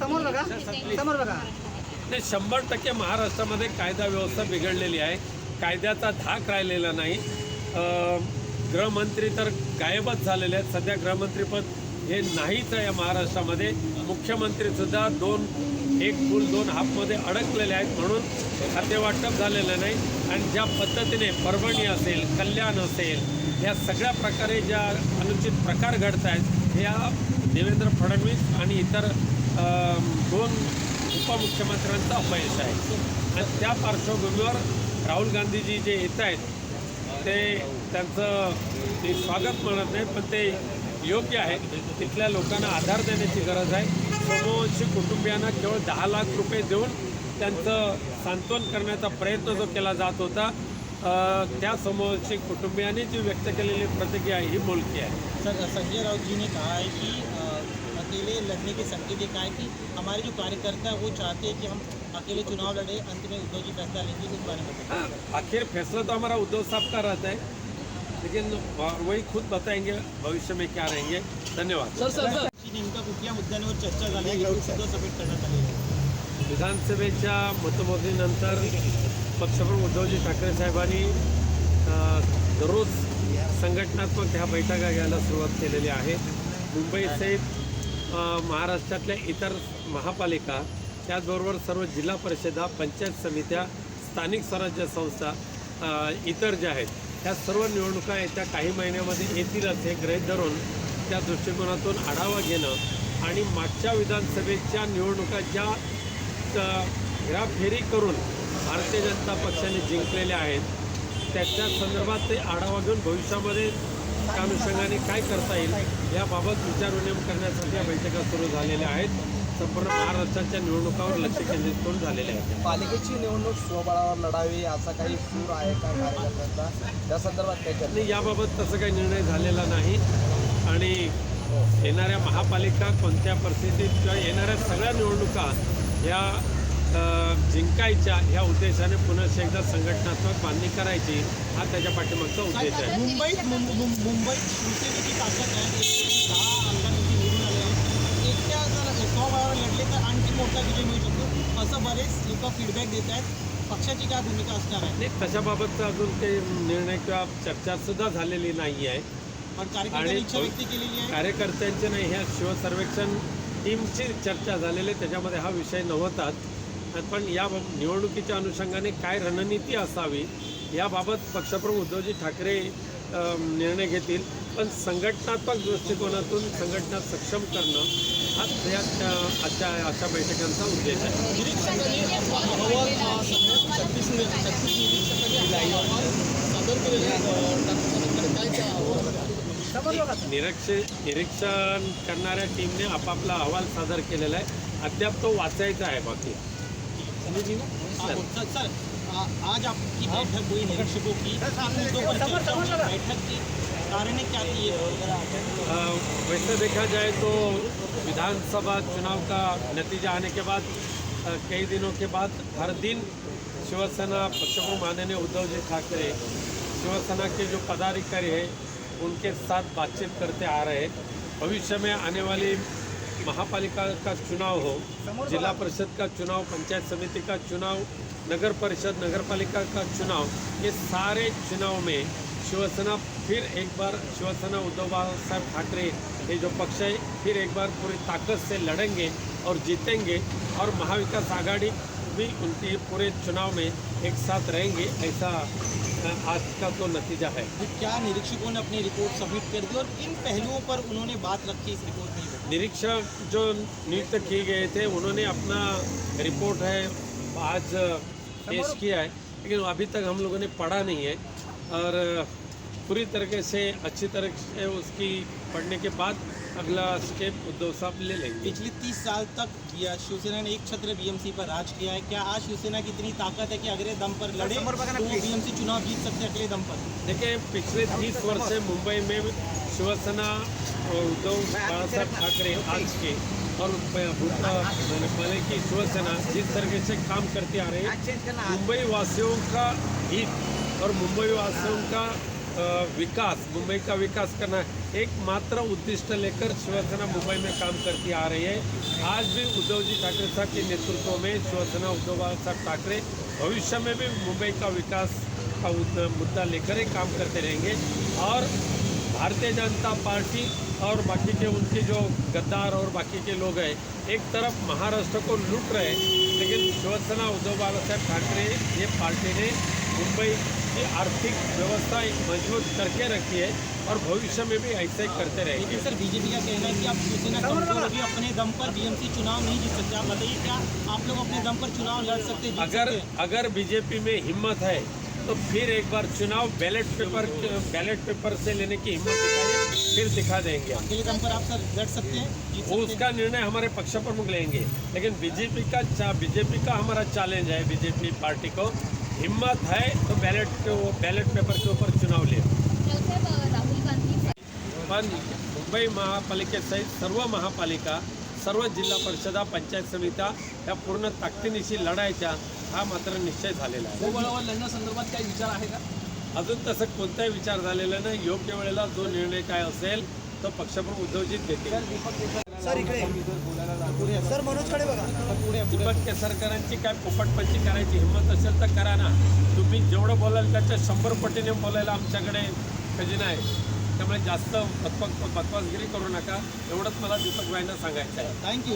समोर बघा. समोर बघा. नाही शंभर टक्के महाराष्ट्रामध्ये कायदा व्यवस्था बिघडलेली आहे. कायद्याचा धाक राहिलेला नाही. गृहमंत्री तर गायबच झालेले आहेत. सध्या गृहमंत्रीपद हे नाहीच आहे या महाराष्ट्रामध्ये. मुख्यमंत्रीसुद्धा दोन एक फुल दोन हाफमध्ये अडकलेले आहेत म्हणून खातेवाटप झालेलं नाही. आणि ज्या पद्धतीने परभणी असेल कल्याण असेल या सगळ्या प्रकारे ज्या अनुचित प्रकार घडत आहेत ह्या देवेंद्र फडणवीस आणि इतर दोन उपमुख्यमंत्र्यांचं अपयश आहे. आणि त्या पार्श्वभूमीवर राहुल गांधीजी जे येत आहेत ते त्यांचं ते स्वागत म्हणत नाही पण ते योग्य आहे. तिथल्या लोकांना आधार देण्याची गरज आहे. सोमवंशी कुटुंबियांना केवळ दहा लाख रुपये देऊन त्यांचं सांत्वन करण्याचा प्रयत्न जो केला जात होता त्या सोमवंशी कुटुंबियांनी जी व्यक्त केलेली प्रतिक्रिया आहे ही बोलकी आहे. सर संजय राउत कहा आहे की अकेले लड़ने की संकेत है कि हमारे जो कार्यकर्ता है वो चाहते हैं कि हम अकेले चुनाव लड़े अंत में उद्धव जी फैसला लेंगे इस बारे में हाँ, आखिर फैसला तो हमारा उद्धव साहब का रहता है लेकिन वही खुद बताएँगे भविष्य में क्या रहेंगे। धन्यवाद। जी, नेमका कुठल्या मुद्द्यांवर चर्चा झाली आहे सुद्धा समिट करण्यात विधानसभेच्या मतमोजणीनंतर पक्षप्रमुख उद्धवजी ठाकरे साहेबांनी दररोज संघटनात्मक ह्या बैठका घ्यायला सुरुवात केलेली आहे. मुंबईसहित महाराष्ट्रातल्या इतर महापालिका त्याचबरोबर सर्व जिल्हा परिषदा पंचायत समित्या स्थानिक स्वराज्य संस्था इतर ज्या आहेत ह्या सर्व निवडणुका येत्या काही महिन्यामध्ये येतीलच हे गृहीत धरून त्या दृष्टिकोनातून आढावा घेणं आणि मागच्या विधानसभेच्या निवडणुका ज्या अ, हेराफेरी करून भारतीय जनता पक्षाने जिंकलेल्या आहेत त्याच्या संदर्भात ते आढावा घेऊन भविष्यामध्ये त्या अनुषंगाने काय करता येईल याबाबत विचारविनिमय करण्यासाठी या बैठका सुरू झालेल्या आहेत. संपूर्ण महाराष्ट्राच्या निवडणुकावर लक्ष केंद्रित करून झालेल्या आहेत. पालिकेची निवडणूक स्वबळावर लढावी असा काही सूर आहे का कार्यकर्त्यांचा? त्या संदर्भात आणि याबाबत तसं काही निर्णय झालेला नाही. आणि येणाऱ्या महापालिका कोणत्या परिस्थितीत किंवा येणाऱ्या सगळ्या निवडणुका अ, जिंकायच्या ह्या उद्देशाने पुन्हा एकदा संघटनात्मक बांधणी करायची हा त्याच्या पाठीमागचा उद्देश आहे. मुंबईत मुंबईत शिवसेनेची ताकद आहे. दहा आमदारांची निवडून आले आहे. एकट्या जर स्वबळावर लढले तर आणखी मोठा विजय मिळू शकतो. असं बरेच लोक फीडबॅक देत आहेत. पक्षाची काय भूमिका असणार आहे? नाही तशाबाबतचा अजून काही निर्णय किंवा चर्चा सुद्धा झालेली नाही आहे. आणि कार्यकर्त्यांचे नाही ह्या शिवसर्वेक्षण टीमची चर्चा झालेली त्याच्यामध्ये हा विषय नव्हताच. पण या निवडणुकीच्या अनुषंगाने काय रणनीती असावी याबाबत पक्षप्रमुख उद्धवजी ठाकरे निर्णय घेतील. पण संघटनात्मक दृष्टिकोनातून संघटना सक्षम करणं हा या आजच्या अशा बैठकांचा उद्देश आहे. निरीक्षकांनी निरीक्षण निरीक्षण करणाऱ्या टीमने आपापला अहवाल सादर केलेला आहे. अद्याप तो वाचायचा आहे बाकी. जी सर सर आज आपकी बैठक हुई निरीक्षकों की। बैठक की। कारण क्या थी वैसे देखा जाए तो विधानसभा चुनाव का नतीजा आने के बाद कई दिनों के बाद हर दिन शिवसेना पक्षप्रमुख माननीय उद्धव जी ठाकरे शिवसेना के जो पदाधिकारी हैं उनके साथ बातचीत करते आ रहे हैं। भविष्य में आने वाली महापालिका का चुनाव हो, जिला परिषद का चुनाव, पंचायत समिति का चुनाव, नगर परिषद नगर पालिका का चुनाव, ये सारे चुनाव में शिवसेना फिर एक बार, शिवसेना उद्धव साहब ठाकरे, ये जो पक्ष है, फिर एक बार पूरी ताकत से लड़ेंगे और जीतेंगे। और महाविकास आघाड़ी भी उनके पूरे चुनाव में एक साथ रहेंगे ऐसा आज का तो नतीजा है। क्या निरीक्षकों ने अपनी रिपोर्ट सबमिट कर दी और किन पहलुओं पर उन्होंने बात रखी इस रिपोर्ट में? निरीक्षक जो नियुक्त किए गए थे उन्होंने अपना रिपोर्ट है आज पेश किया है। लेकिन अभी तक हम लोगों ने पढ़ा नहीं है और पूरी तरीके से अच्छी तरह से उसकी पढ़ने के बाद अगला स्टेप उद्धव साहब ले लेंगे। पिछले तीस साल तक या शिवसेना ने एक छत्र बीएमसी पर राज किया है। क्या आज शिवसेना की इतनी ताकत है कि अगले दम पर लड़े तो बीएमसी चुनाव जीत सकते हैं अगले दम पर? देखिए पिछले तीस वर्ष से मुंबई में शिवसेना और उद्धव बाळासाहेब ठाकरे आज के और मैंने पहले की शिवसेना जिस तरीके से काम करती आ रही है मुंबई वासियों का हित और मुंबई वासियों का विकास, मुंबई का विकास करना एकमात्र उद्दिष्ट लेकर शिवसेना मुंबई में काम करती आ रही है। आज भी उद्धव जी ठाकरे साहब के नेतृत्व में शिवसेना उद्धव साहब ठाकरे भविष्य में भी मुंबई का विकास का मुद्दा लेकर ही काम करते रहेंगे और भारतीय जनता पार्टी और बाकी के उनके जो गद्दार और बाकी के लोग हैं, एक तरफ़ महाराष्ट्र को लूट रहे लेकिन शिवसेना उद्धव बाला साहेब ठाकरे, ये पार्टी ने मुंबई की आर्थिक व्यवस्था एक मज़बूत करके रखी है और भविष्य में भी ऐसे ही करते रहेंगे। लेकिन सर बीजेपी का कहना है कि आप शिवसेना कमज़ोर होगी अपने दम पर बीएमसी चुनाव नहीं जीत सकते। आप बताइए क्या आप लोग अपने दम पर चुनाव लड़ सकते जीत अगर सकते अगर बीजेपी में हिम्मत है तो फिर एक बार चुनाव बैलेट पेपर बैलेट पेपर से लेने की हिम्मत दिखाइए फिर दिखा देंगे। अकेले दम पर आप सर लड़ सकते हैं वो उसका निर्णय हमारे पक्ष प्रमुख लेंगे। लेकिन बीजेपी का बीजेपी का हमारा चैलेंज है बीजेपी पार्टी को। हिम्मत है तो बैलेट के वो बैलेट पेपर के ऊपर चुनाव ले पण मुंबई महापालिकेसहित सर्व महापालिका सर्व जिल्हा परिषदा पंचायत समित्या या पूर्ण ताकदीनिशी लढायच्या हा मात्र निश्चय झालेला आहे. गोबळावर लढण्यासंदर्भात काही विचार आहे का? अजून तसं कोणताही विचार झालेला नाही. योग्य वेळेला जो निर्णय काय असेल तो पक्षप्रमुख उद्धवजीत घेतील. सर इकडे सर मनोजकडे बघा. दीपक केसरकरांची काय पोपटपंची करायची हिंमत असेल तर करा ना. तुम्ही जेवढं बोलाल त्याच्या शंभर पटीने बोलायला आमच्याकडे खजिना आहे. त्यामुळे जास्त बकवास बकवासगिरी करू नका. एवढंच मला दीपक भाईंना सांगायचं आहे. थँक्यू